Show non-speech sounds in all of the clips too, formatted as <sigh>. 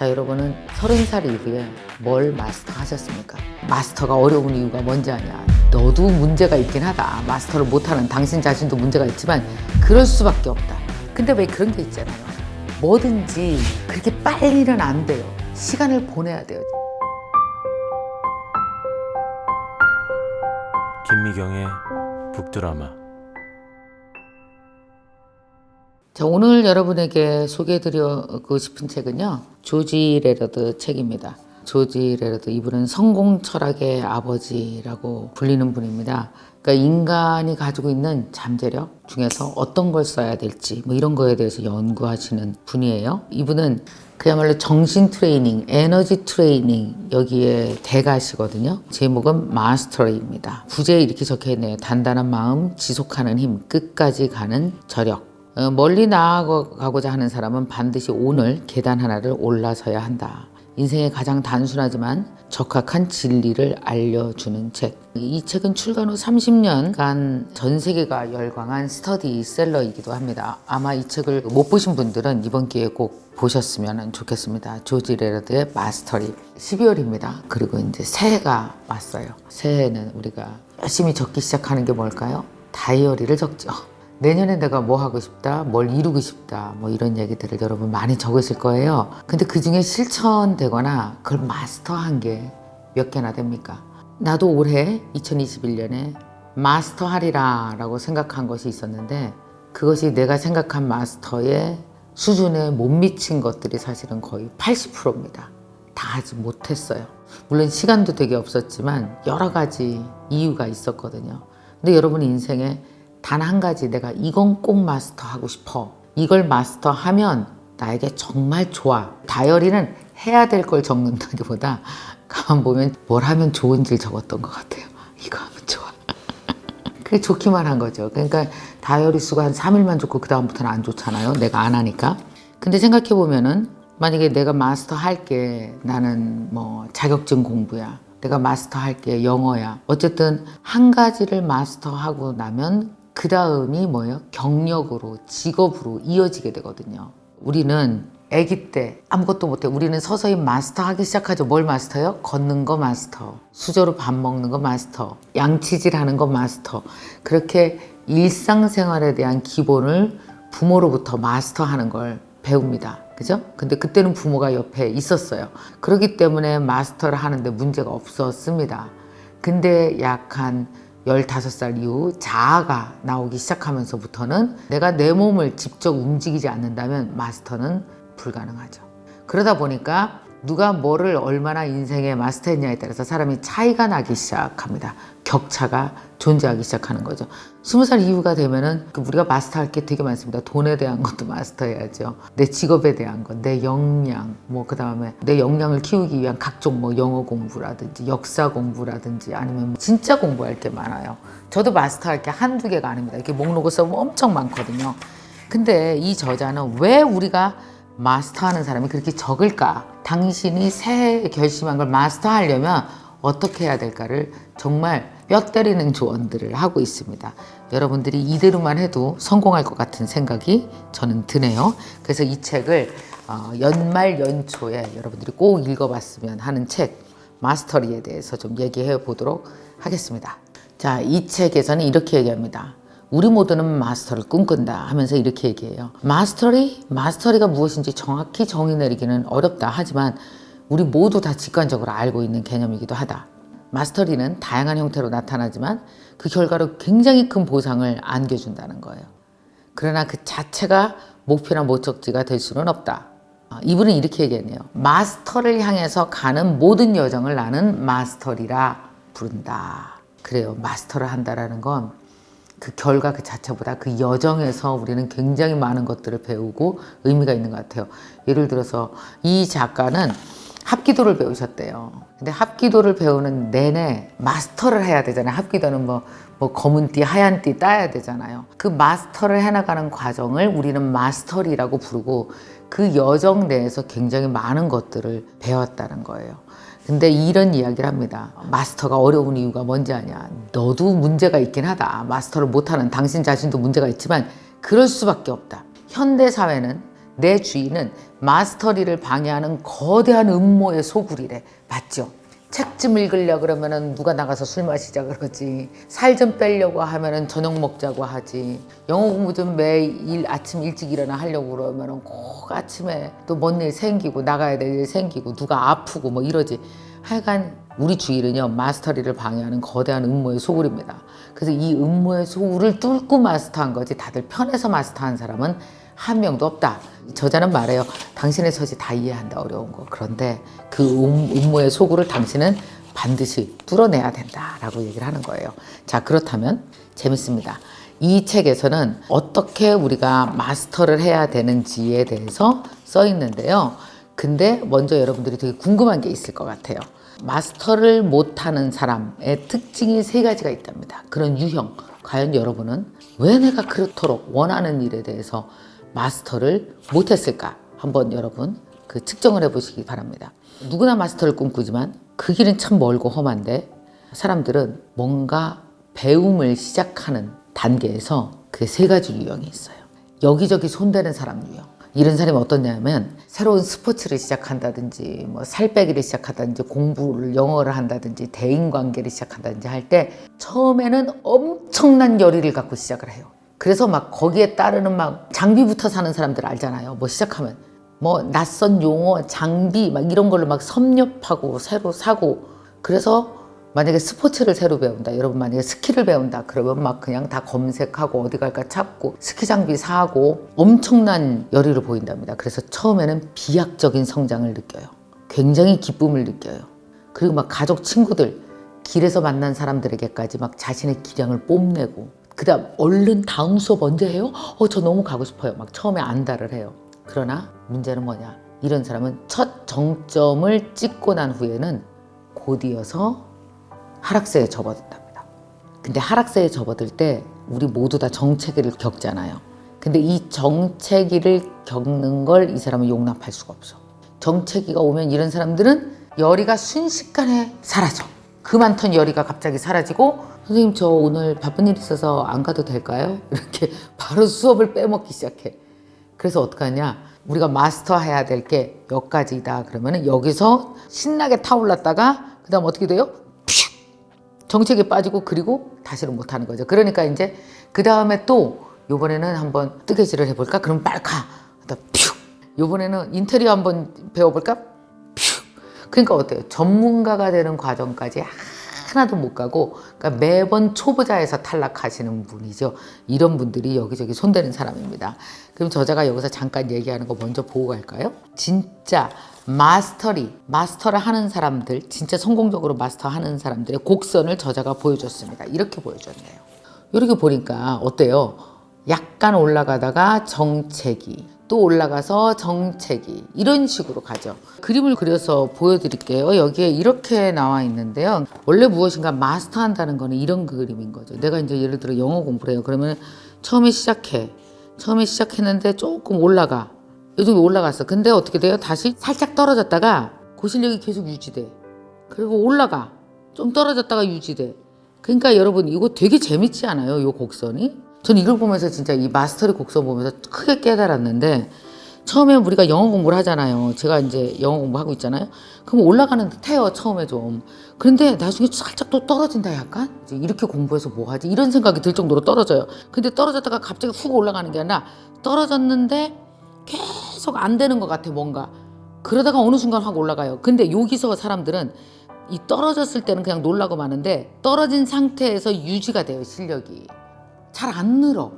자, 여러분은 서른 살 이후에 뭘 마스터 하셨습니까? 마스터가 어려운 이유가 뭔지 아냐? 너도 문제가 있긴 하다. 마스터를 못하는 당신 자신도 문제가 있지만 그럴 수밖에 없다. 근데 왜 그런 게 있잖아요. 뭐든지 그렇게 빨리는 안 돼요. 시간을 보내야 돼요. 김미경의 북드라마 자, 오늘 여러분에게 소개해드리고 싶은 책은요. 조지 레러드 책입니다. 조지 레러드 이분은 성공 철학의 아버지라고 불리는 분입니다. 그러니까 인간이 가지고 있는 잠재력 중에서 어떤 걸 써야 될지 뭐 이런 거에 대해서 연구하시는 분이에요. 이분은 그야말로 정신 트레이닝, 에너지 트레이닝 여기에 대가시거든요. 제목은 마스터리입니다. 부제에 이렇게 적혀 있네요. 단단한 마음, 지속하는 힘, 끝까지 가는 저력. 어, 멀리 나아가고자 하는 사람은 반드시 오늘 계단 하나를 올라서야 한다. 인생의 가장 단순하지만 적합한 진리를 알려주는 책. 이 책은 출간 후 30년간 전 세계가 열광한 스터디셀러이기도 합니다. 아마 이 책을 못 보신 분들은 이번 기회에 꼭 보셨으면 좋겠습니다. 조지 레러드의 마스터리. 12월입니다. 그리고 이제 새해가 왔어요. 새해는 우리가 열심히 적기 시작하는 게 뭘까요? 다이어리를 적죠. 내년에 내가 뭐 하고 싶다, 뭘 이루고 싶다, 뭐 이런 얘기들을 여러분 많이 적으실 거예요. 근데 그 중에 실천되거나 그걸 마스터한 게 몇 개나 됩니까? 나도 올해 2021년에 마스터하리라 라고 생각한 것이 있었는데 그것이 내가 생각한 마스터의 수준에 못 미친 것들이 사실은 거의 80%입니다. 다 하지 못했어요. 물론 시간도 되게 없었지만 여러 가지 이유가 있었거든요. 근데 여러분 인생에 단 한 가지 내가 이건 꼭 마스터하고 싶어. 이걸 마스터하면 나에게 정말 좋아. 다이어리는 해야 될 걸 적는다기보다 가만 보면 뭘 하면 좋은지를 적었던 것 같아요. 이거 하면 좋아. <laughs> 그게 좋기만 한 거죠. 그러니까 다이어리 수가 한 3일만 좋고 그 다음부터는 안 좋잖아요. 내가 안 하니까. 근데 생각해 보면은 만약에 내가 마스터 할게 나는 뭐 자격증 공부야. 내가 마스터 할게 영어야. 어쨌든 한 가지를 마스터하고 나면 그 다음이 뭐예요? 경력으로, 직업으로 이어지게 되거든요. 우리는 아기 때 아무것도 못해. 우리는 서서히 마스터 하기 시작하죠. 뭘 마스터요? 걷는 거 마스터. 수저로 밥 먹는 거 마스터. 양치질 하는 거 마스터. 그렇게 일상생활에 대한 기본을 부모로부터 마스터하는 걸 배웁니다. 그죠? 근데 그때는 부모가 옆에 있었어요. 그렇기 때문에 마스터를 하는데 문제가 없었습니다. 근데 약한 15살 이후 자아가 나오기 시작하면서부터는 내가 내 몸을 직접 움직이지 않는다면 마스터는 불가능하죠. 그러다 보니까 누가 뭐를 얼마나 인생에 마스터했냐에 따라서 사람이 차이가 나기 시작합니다. 격차가 존재하기 시작하는 거죠. 스무 살 이후가 되면은 그 우리가 마스터할 게 되게 많습니다. 돈에 대한 것도 마스터해야죠. 내 직업에 대한 것, 내 역량, 뭐 그 다음에 내 역량을 키우기 위한 각종 뭐 영어 공부라든지 역사 공부라든지 아니면 진짜 공부할 게 많아요. 저도 마스터할 게 한두 개가 아닙니다. 이렇게 목록을 써보면 엄청 많거든요. 근데 이 저자는 왜 우리가 마스터하는 사람이 그렇게 적을까? 당신이 새해 결심한 걸 마스터하려면 어떻게 해야 될까를 정말 뼈 때리는 조언들을 하고 있습니다. 여러분들이 이대로만 해도 성공할 것 같은 생각이 저는 드네요. 그래서 이 책을 어, 연말 연초에 여러분들이 꼭 읽어봤으면 하는 책 마스터리에 대해서 좀 얘기해 보도록 하겠습니다. 자, 이 책에서는 이렇게 얘기합니다. 우리 모두는 마스터를 꿈꾼다 하면서 이렇게 얘기해요. 마스터리? 마스터리가 무엇인지 정확히 정의 내리기는 어렵다. 하지만 우리 모두 다 직관적으로 알고 있는 개념이기도 하다. 마스터리는 다양한 형태로 나타나지만 그 결과로 굉장히 큰 보상을 안겨준다는 거예요. 그러나 그 자체가 목표나 목적지가 될 수는 없다. 아, 이분은 이렇게 얘기했네요. 마스터를 향해서 가는 모든 여정을 나는 마스터리라 부른다. 그래요. 마스터를 한다라는 건 그 결과 그 자체보다 그 여정에서 우리는 굉장히 많은 것들을 배우고 의미가 있는 것 같아요. 예를 들어서 이 작가는 합기도를 배우셨대요. 근데 합기도를 배우는 내내 마스터를 해야 되잖아요. 합기도는 뭐, 뭐 검은 띠, 하얀 띠 따야 되잖아요. 그 마스터를 해나가는 과정을 우리는 마스터리라고 부르고 그 여정 내에서 굉장히 많은 것들을 배웠다는 거예요. 근데 이런 이야기를 합니다. 마스터가 어려운 이유가 뭔지 아냐? 너도 문제가 있긴 하다. 마스터를 못하는 당신 자신도 문제가 있지만 그럴 수밖에 없다. 현대 사회는 내 주인은 마스터리를 방해하는 거대한 음모의 소굴이래. 맞죠? 책 좀 읽으려 그러면은 누가 나가서 술 마시자 그러지. 살 좀 빼려고 하면은 저녁 먹자고 하지. 영어 공부 좀 매일 아침 일찍 일어나 하려고 그러면은 꼭 아침에 또 뭔 일 생기고 나가야 될 일 생기고 누가 아프고 뭐 이러지. 하여간 우리 주일은요 마스터리를 방해하는 거대한 음모의 소굴입니다. 그래서 이 음모의 소굴을 뚫고 마스터한 거지 다들 편해서 마스터한 사람은 한 명도 없다. 저자는 말해요. 당신의 처지 다 이해한다 어려운 거. 그런데 그 음, 음모의 소굴을 당신은 반드시 뚫어내야 된다라고 얘기를 하는 거예요. 자 그렇다면 재밌습니다. 이 책에서는 어떻게 우리가 마스터를 해야 되는지에 대해서 써 있는데요. 근데 먼저 여러분들이 되게 궁금한 게 있을 것 같아요. 마스터를 못하는 사람의 특징이 세 가지가 있답니다. 그런 유형. 과연 여러분은 왜 내가 그렇도록 원하는 일에 대해서 마스터를 못했을까? 한번 여러분 그 측정을 해보시기 바랍니다. 누구나 마스터를 꿈꾸지만 그 길은 참 멀고 험한데 사람들은 뭔가 배움을 시작하는 단계에서 그 세 가지 유형이 있어요. 여기저기 손대는 사람 유형. 이런 사람이 어떠냐면 새로운 스포츠를 시작한다든지 뭐 살 빼기를 시작한다든지 공부를 영어를 한다든지 대인 관계를 시작한다든지 할 때 처음에는 엄청난 열의를 갖고 시작을 해요. 그래서 막 거기에 따르는 막 장비부터 사는 사람들 알잖아요. 뭐 시작하면 뭐 낯선 용어, 장비 막 이런 걸로 막 섭렵하고 새로 사고 그래서 만약에 스포츠를 새로 배운다. 여러분 만약에 스키를 배운다. 그러면 막 그냥 다 검색하고 어디 갈까 찾고 스키 장비 사고 엄청난 열의를 보인답니다. 그래서 처음에는 비약적인 성장을 느껴요. 굉장히 기쁨을 느껴요. 그리고 막 가족 친구들 길에서 만난 사람들에게까지 막 자신의 기량을 뽐내고 그다음 얼른 다음 수업 언제 해요? 어 저 너무 가고 싶어요. 막 처음에 안달을 해요. 그러나 문제는 뭐냐? 이런 사람은 첫 정점을 찍고 난 후에는 곧이어서 하락세에 접어든답니다. 근데 하락세에 접어들 때 우리 모두 다 정체기를 겪잖아요. 근데 이 정체기를 겪는 걸 이 사람은 용납할 수가 없어. 정체기가 오면 이런 사람들은 열이가 순식간에 사라져. 그 많던 열이가 갑자기 사라지고 선생님 저 오늘 바쁜 일 있어서 안 가도 될까요? <laughs> 이렇게 바로 수업을 빼먹기 시작해. 그래서 어떡하냐? 우리가 마스터해야 될게몇 가지다. 그러면은 여기서 신나게 타올랐다가 그다음 어떻게 돼요? 퓨! 정책에 빠지고 그리고 다시는 못 하는 거죠. 그러니까 이제 그 다음에 또 요번에는 한번 뜨개질을 해볼까? 그럼 빨카. 그다음 퓨. 요번에는 인테리어 한번 배워볼까? 퓨. 그러니까 어때요? 전문가가 되는 과정까지 하나도 못 가고 그러니까 매번 초보자에서 탈락하시는 분이죠. 이런 분들이 여기저기 손대는 사람입니다. 그럼 저자가 여기서 잠깐 얘기하는 거 먼저 보고 갈까요? 진짜 마스터리, 마스터를 하는 사람들, 진짜 성공적으로 마스터하는 사람들의 곡선을 저자가 보여줬습니다. 이렇게 보여줬네요. 이렇게 보니까 어때요? 약간 올라가다가 정체기, 또 올라가서 정체기 이런 식으로 가죠. 그림을 그려서 보여드릴게요. 여기에 이렇게 나와 있는데요. 원래 무엇인가 마스터한다는 거는 이런 그림인 거죠. 내가 이제 예를 들어 영어 공부를 해요. 그러면 처음에 시작해. 처음에 시작했는데 조금 올라가. 이 정도 올라갔어. 근데 어떻게 돼요? 다시 살짝 떨어졌다가 그 실력이 계속 유지돼. 그리고 올라가. 좀 떨어졌다가 유지돼. 그러니까 여러분 이거 되게 재밌지 않아요? 이 곡선이? 저는 이걸 보면서 진짜 이 마스터리 곡선 보면서 크게 깨달았는데 처음에 우리가 영어 공부를 하잖아요. 제가 이제 영어 공부하고 있잖아요. 그럼 올라가는 듯해요. 처음에 좀. 그런데 나중에 살짝 또 떨어진다 약간? 이제 이렇게 공부해서 뭐 하지? 이런 생각이 들 정도로 떨어져요. 근데 떨어졌다가 갑자기 훅 올라가는 게 아니라 떨어졌는데 계속 안 되는 것 같아 뭔가. 그러다가 어느 순간 확 올라가요. 근데 여기서 사람들은 이 떨어졌을 때는 그냥 놀라고 마는데 떨어진 상태에서 유지가 돼요 실력이. 잘 안 늘어.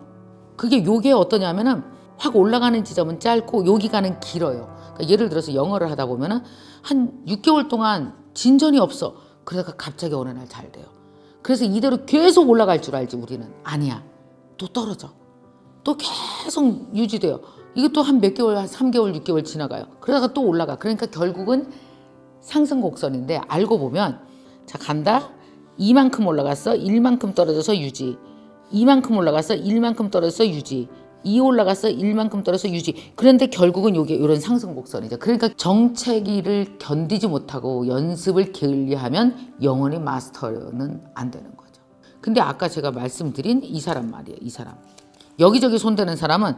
그게 요게 어떠냐면은 확 올라가는 지점은 짧고 요 기간은 길어요. 그러니까 예를 들어서 영어를 하다 보면은 한 6개월 동안 진전이 없어. 그러다가 갑자기 어느 날 잘 돼요. 그래서 이대로 계속 올라갈 줄 알지 우리는 아니야. 또 떨어져. 또 계속 유지돼요. 이것도 한 몇 개월, 한 3개월, 6개월 지나가요. 그러다가 또 올라가. 그러니까 결국은 상승 곡선인데 알고 보면 자 간다. 이만큼 올라갔어. 1만큼 떨어져서 유지. 이만큼 올라갔어. 1만큼 떨어져서 유지. 2 올라갔어. 1만큼 떨어져서 유지. 그런데 결국은 요게 이런 상승 곡선이죠. 그러니까 정체기를 견디지 못하고 연습을 게을리하면 영원히 마스터는 안 되는 거죠. 근데 아까 제가 말씀드린 이 사람 말이에요. 이 사람. 여기저기 손대는 사람은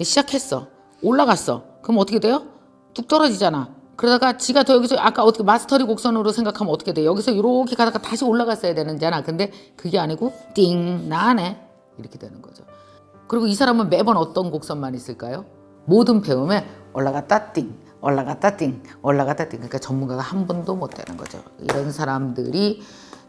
시작했어. 올라갔어. 그럼 어떻게 돼요? 뚝 떨어지잖아. 그러다가 지가 더 여기서 아까 어떻게 마스터리 곡선으로 생각하면 어떻게 돼? 여기서 이렇게 가다가 다시 올라갔어야 되는잖아. 근데 그게 아니고 띵 나네 이렇게 되는 거죠. 그리고 이 사람은 매번 어떤 곡선만 있을까요? 모든 배움에 올라갔다 띵, 올라갔다 띵, 올라갔다 띵. 그러니까 전문가가 한 번도 못 되는 거죠. 이런 사람들이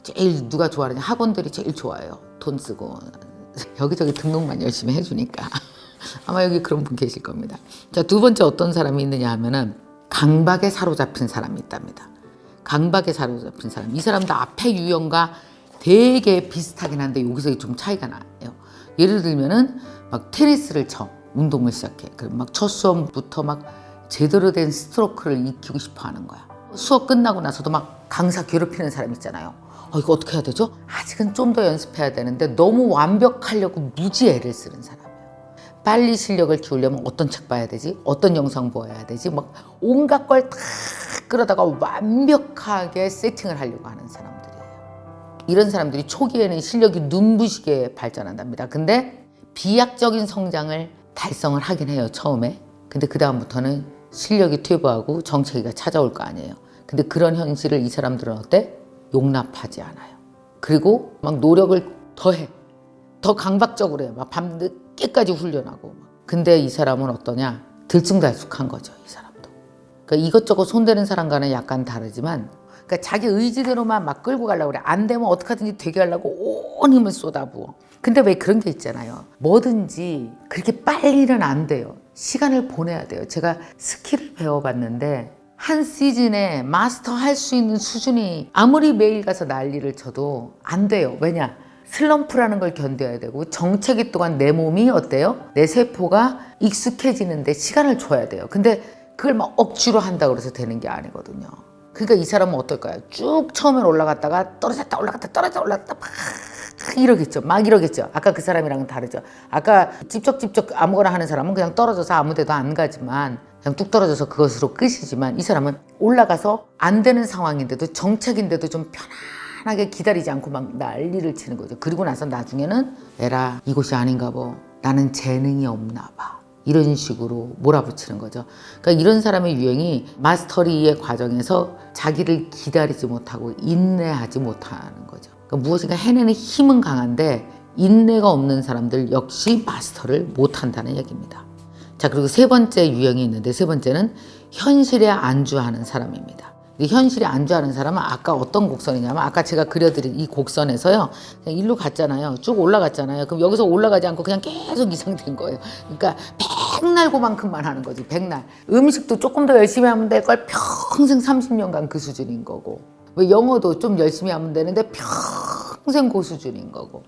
제일 누가 좋아하느냐? 학원들이 제일 좋아해요. 돈 쓰고 <laughs> 여기저기 등록만 열심히 해주니까 <laughs> 아마 여기 그런 분 계실 겁니다. 자 두 번째 어떤 사람이 있느냐 하면은 강박에 사로잡힌 사람이 있답니다. 강박에 사로잡힌 사람. 이 사람도 앞에 유형과 되게 비슷하긴 한데 여기서 좀 차이가 나요. 예를 들면은 막 테니스를 쳐 운동을 시작해. 그럼 막 첫 수업부터 막 제대로 된 스트로크를 익히고 싶어 하는 거야. 수업 끝나고 나서도 막 강사 괴롭히는 사람 있잖아요. 어, 이거 어떻게 해야 되죠? 아직은 좀 더 연습해야 되는데 너무 완벽하려고 무지 애를 쓰는 사람이에요. 빨리 실력을 키우려면 어떤 책 봐야 되지? 어떤 영상 보아야 되지? 막 온갖 걸 다 끌어다가 완벽하게 세팅을 하려고 하는 사람들이에요. 이런 사람들이 초기에는 실력이 눈부시게 발전한답니다. 근데 비약적인 성장을 달성을 하긴 해요, 처음에. 근데 그다음부터는 실력이 퇴보하고 정체기가 찾아올 거 아니에요. 근데 그런 현실을 이 사람들은 어때? 용납하지 않아요. 그리고 막 노력을 더해. 더 강박적으로 해. 막 밤늦게까지 훈련하고. 막. 근데 이 사람은 어떠냐? 들쑥날쑥한 거죠, 이 사람도. 그러니까 이것저것 손대는 사람과는 약간 다르지만 그러니까 자기 의지대로만 막 끌고 가려고 그래. 안 되면 어떻게든지 되게 하려고 온 힘을 쏟아부어. 근데 왜 그런 게 있잖아요. 뭐든지 그렇게 빨리는 안 돼요. 시간을 보내야 돼요. 제가 스킬을 배워봤는데 한 시즌에 마스터 할 수 있는 수준이 아무리 매일 가서 난리를 쳐도 안 돼요. 왜냐? 슬럼프라는 걸 견뎌야 되고 정체기 동안 내 몸이 어때요? 내 세포가 익숙해지는데 시간을 줘야 돼요. 근데 그걸 막 억지로 한다고 그래서 되는 게 아니거든요. 그러니까 이 사람은 어떨까요? 쭉 처음엔 올라갔다가 떨어졌다 올라갔다 떨어졌다 올라갔다 막 이러겠죠. 막 이러겠죠. 아까 그 사람이랑은 다르죠. 아까 찝쩍찝쩍 아무거나 하는 사람은 그냥 떨어져서 아무 데도 안 가지만 그냥 뚝 떨어져서 그것으로 끝이지만 이 사람은 올라가서 안 되는 상황인데도 정책인데도 좀 편안 하게 기다리지 않고 막 난리를 치는 거죠. 그리고 나서 나중에는 에라 이곳이 아닌가 봐. 나는 재능이 없나 봐. 이런 식으로 몰아붙이는 거죠. 그러니까 이런 사람의 유행이 마스터리의 과정에서 자기를 기다리지 못하고 인내하지 못하는 거죠. 그러니까 무엇인가 해내는 힘은 강한데 인내가 없는 사람들 역시 마스터를 못한다는 얘기입니다. 자 그리고 세 번째 유형이 있는데 세 번째는 현실에 안주하는 사람입니다. 이 현실에 안주하는 사람은 아까 어떤 곡선이냐면 아까 제가 그려드린 이 곡선에서요. 그냥 일로 갔잖아요. 쭉 올라갔잖아요. 그럼 여기서 올라가지 않고 그냥 계속 이상된 거예요. 그러니까 백날 고만큼만 하는 거지 백날. 음식도 조금 더 열심히 하면 될 걸 평생 30년간 그 수준인 거고. 왜 영어도 좀 열심히 하면 되는데 평생 그 수준인 거고.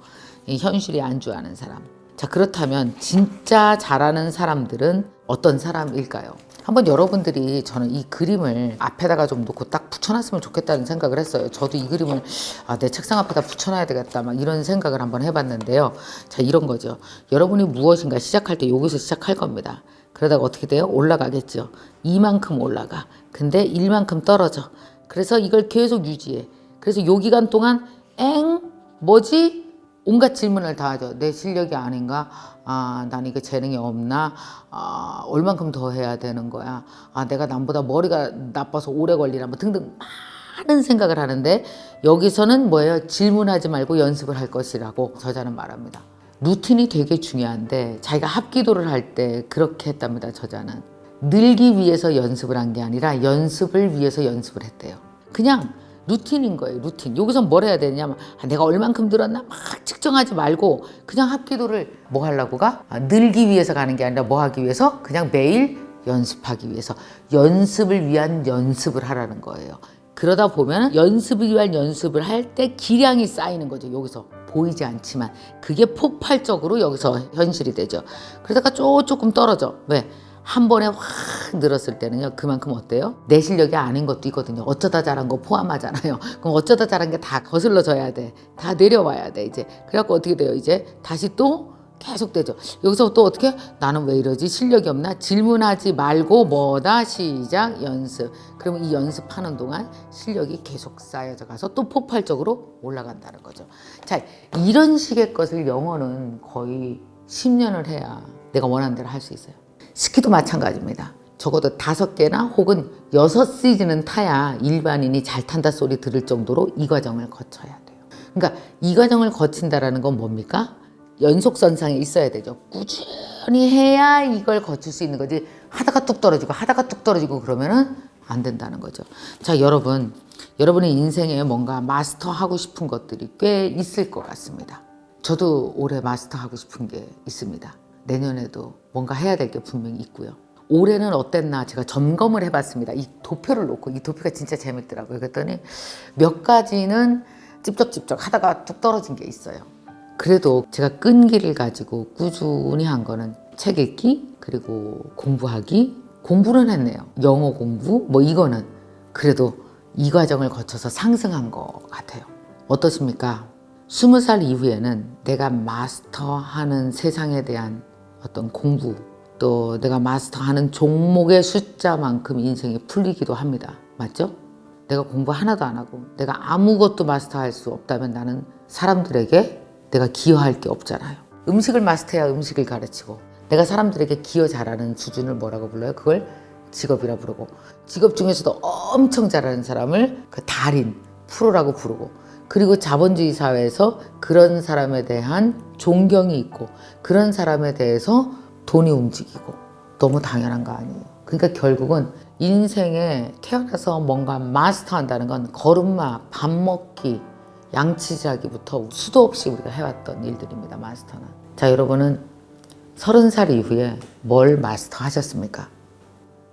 이 현실에 안주하는 사람. 자 그렇다면 진짜 잘하는 사람들은 어떤 사람일까요? 한번 여러분들이 저는 이 그림을 앞에다가 좀 놓고 딱 붙여놨으면 좋겠다는 생각을 했어요. 저도 이 그림을 아, 내 책상 앞에다 붙여놔야 되겠다 막 이런 생각을 한번 해봤는데요. 자 이런 거죠. 여러분이 무엇인가 시작할 때 여기서 시작할 겁니다. 그러다가 어떻게 돼요? 올라가겠죠. 이만큼 올라가. 근데 일만큼 떨어져. 그래서 이걸 계속 유지해. 그래서 요 기간 동안 엥 뭐지? 온갖 질문을 다 하죠. 내 실력이 아닌가? 아, 난 이거 재능이 없나? 아, 얼만큼 더 해야 되는 거야? 아, 내가 남보다 머리가 나빠서 오래 걸리나? 뭐 등등 많은 생각을 하는데 여기서는 뭐예요? 질문하지 말고 연습을 할 것이라고 저자는 말합니다. 루틴이 되게 중요한데 자기가 합기도를 할 때 그렇게 했답니다. 저자는 늘기 위해서 연습을 한 게 아니라 연습을 위해서 연습을 했대요. 그냥 루틴인 거예요. 루틴. 여기서 뭘 해야 되냐면 아, 내가 얼만큼 들었나 막 측정하지 말고 그냥 합기도를 뭐 하려고 가? 아, 늘기 위해서 가는 게 아니라 뭐 하기 위해서? 그냥 매일 연습하기 위해서 연습을 위한 연습을 하라는 거예요. 그러다 보면 연습을 위한 연습을 할 때 기량이 쌓이는 거죠. 여기서 보이지 않지만 그게 폭발적으로 여기서 현실이 되죠. 그러다가 쪼 조금 떨어져. 왜? 한 번에 확 늘었을 때는요 그만큼 어때요? 내 실력이 아닌 것도 있거든요. 어쩌다 잘한 거 포함하잖아요. <laughs> 그럼 어쩌다 잘한 게 다 거슬러져야 돼다 내려와야 돼 이제. 그래갖고 어떻게 돼요 이제? 다시 또 계속 되죠. 여기서 또 어떻게? 나는 왜 이러지? 실력이 없나? 질문하지 말고 뭐다? 시작 연습. 그러면 이 연습하는 동안 실력이 계속 쌓여져 가서 또 폭발적으로 올라간다는 거죠. 자 이런 식의 것을 영어는 거의 10년을 해야 내가 원하는 대로 할 수 있어요 스키도 마찬가지입니다. 적어도 다섯 개나 혹은 여섯 시즌은 타야 일반인이 잘 탄다 소리 들을 정도로 이 과정을 거쳐야 돼요. 그러니까 이 과정을 거친다라는 건 뭡니까? 연속선상에 있어야 되죠. 꾸준히 해야 이걸 거칠 수 있는 거지. 하다가 뚝 떨어지고 하다가 뚝 떨어지고 그러면은 안 된다는 거죠. 자, 여러분. 여러분의 인생에 뭔가 마스터하고 싶은 것들이 꽤 있을 것 같습니다. 저도 올해 마스터하고 싶은 게 있습니다. 내년에도 뭔가 해야 될 게 분명히 있고요. 올해는 어땠나 제가 점검을 해봤습니다. 이 도표를 놓고 이 도표가 진짜 재밌더라고요. 그랬더니 몇 가지는 찝쩍찝쩍 하다가 뚝 떨어진 게 있어요. 그래도 제가 끈기를 가지고 꾸준히 한 거는 책 읽기 그리고 공부하기 공부는 했네요. 영어 공부 뭐 이거는 그래도 이 과정을 거쳐서 상승한 것 같아요. 어떠십니까? 스무 살 이후에는 내가 마스터하는 세상에 대한 어떤 공부 또 내가 마스터하는 종목의 숫자만큼 인생이 풀리기도 합니다. 맞죠? 내가 공부 하나도 안 하고 내가 아무것도 마스터할 수 없다면 나는 사람들에게 내가 기여할 게 없잖아요. 음식을 마스터해야 음식을 가르치고 내가 사람들에게 기여 잘하는 수준을 뭐라고 불러요? 그걸 직업이라 부르고 직업 중에서도 엄청 잘하는 사람을 그 달인, 프로라고 부르고 그리고 자본주의 사회에서 그런 사람에 대한 존경이 있고 그런 사람에 대해서 돈이 움직이고 너무 당연한 거 아니에요. 그러니까 결국은 인생에 태어나서 뭔가 마스터한다는 건 걸음마, 밥 먹기, 양치자기부터 수도 없이 우리가 해왔던 일들입니다. 마스터는. 자, 여러분은 서른 살 이후에 뭘 마스터 하셨습니까?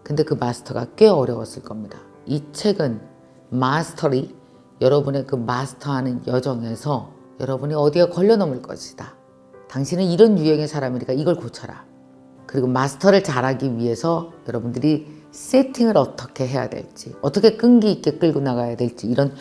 근데 그 마스터가 꽤 어려웠을 겁니다. 이 책은 마스터리 여러분의 그 마스터하는 여정에서 여러분이 어디에 걸려 넘을 것이다. 당신은 이런 유형의 사람이니까 이걸 고쳐라. 그리고 마스터를 잘하기 위해서 여러분들이 세팅을 어떻게 해야 될지, 어떻게 끈기 있게 끌고 나가야 될지 이런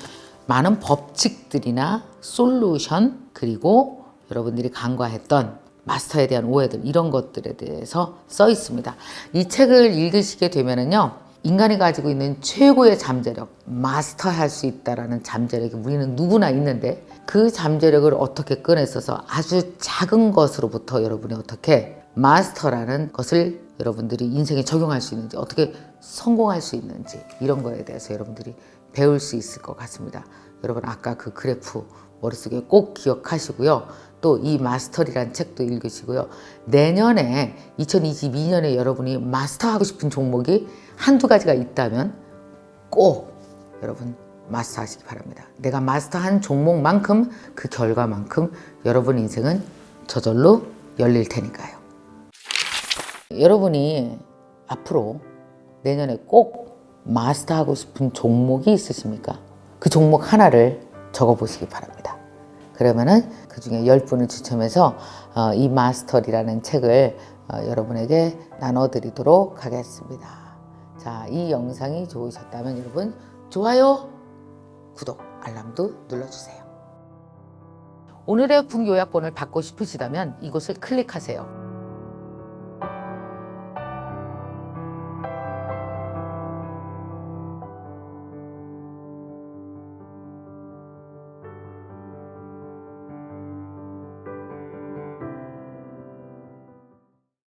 많은 법칙들이나 솔루션 그리고 여러분들이 간과했던 마스터에 대한 오해들 이런 것들에 대해서 써 있습니다. 이 책을 읽으시게 되면은요. 인간이 가지고 있는 최고의 잠재력, 마스터할 수 있다라는 잠재력이 우리는 누구나 있는데 그 잠재력을 어떻게 꺼내서서 아주 작은 것으로부터 여러분이 어떻게 마스터라는 것을 여러분들이 인생에 적용할 수 있는지 어떻게 성공할 수 있는지 이런 거에 대해서 여러분들이 배울 수 있을 것 같습니다. 여러분 아까 그 그래프 머릿속에 꼭 기억하시고요. 또 이 마스터리란 책도 읽으시고요. 내년에 2022년에 여러분이 마스터하고 싶은 종목이 한두 가지가 있다면 꼭 여러분 마스터하시기 바랍니다. 내가 마스터한 종목만큼 그 결과만큼 여러분 인생은 저절로 열릴 테니까요. 여러분이 앞으로 내년에 꼭 마스터하고 싶은 종목이 있으십니까? 그 종목 하나를 적어 보시기 바랍니다. 그러면은 그 중에 10분을 추첨해서 어, 이 마스터리라는 책을 어, 여러분에게 나눠드리도록 하겠습니다. 자, 이 영상이 좋으셨다면 여러분 좋아요, 구독, 알람도 눌러주세요. 오늘의 북요약본을 받고 싶으시다면 이곳을 클릭하세요.